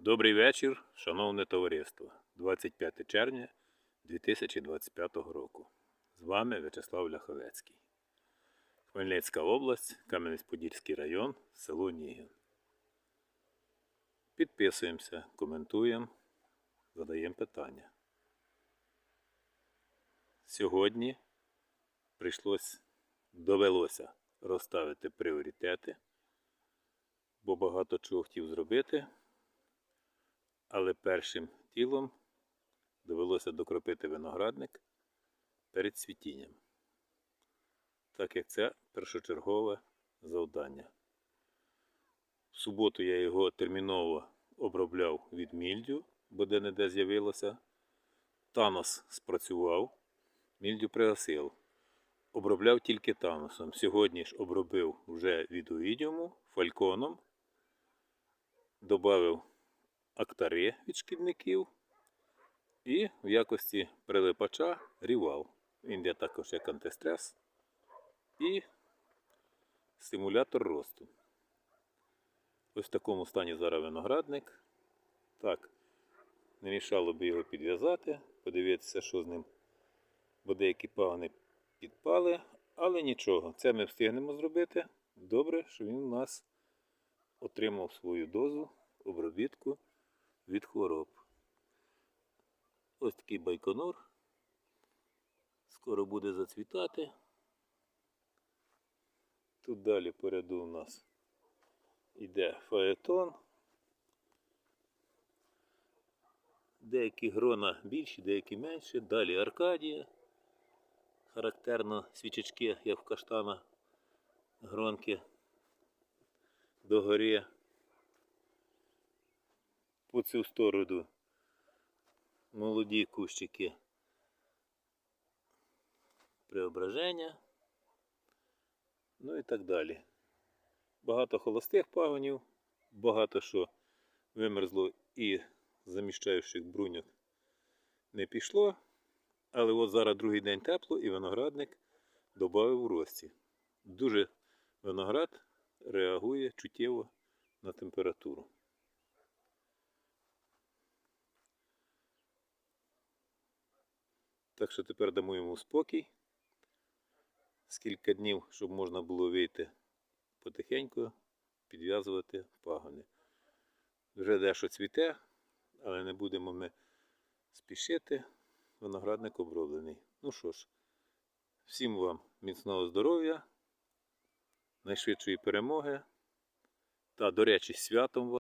Добрий вечір, шановне товариство. 25 червня 2025 року. З вами В'ячеслав Ляховецький. Хмельницька область, Кам'янець-Подільський район, село Нігін. Підписуємося, коментуємо, задаємо питання. Сьогодні прийшлось, довелося розставити пріоритети, бо багато чого хотів зробити. Але першим ділом довелося докропити виноградник перед цвітінням, так як це першочергове завдання. В суботу я його терміново обробляв від мільдю, бо де-не-де з'явилося. Танос спрацював, мільдю пригасив. Обробляв тільки таносом. Сьогодні ж обробив вже від фальконом, додав актари від шкідників і в якості прилипача рівал. Він є також як антистрес і стимулятор росту. Ось в такому стані зараз виноградник. Так, не мішало би його підв'язати, подивитися, що з ним, бо деякі пагони підпали, але нічого, це ми встигнемо зробити. Добре, що він у нас отримав свою дозу обробітку від хвороб. Ось такий байконур. Скоро буде зацвітати. Тут далі по ряду у нас іде фаетон. Деякі грона більші, деякі менші. Далі Аркадія. Характерно свічечки, як в каштана, гронки догорі по цю сторону молоді кущики преображення, ну і так далі. Багато холостих пагонів, багато що вимерзло і заміщаючих бруньок не пішло. Але от зараз другий день тепло і виноградник додав у рості. Дуже виноград реагує чуттєво на температуру. Так що тепер дамо йому спокій. Скільки днів, щоб можна було вийти потихеньку, підв'язувати пагони. Вже дещо цвіте, але не будемо ми спішити. Виноградник оброблений. Ну що ж, всім вам міцного здоров'я, найшвидшої перемоги та, до речі, святом вас.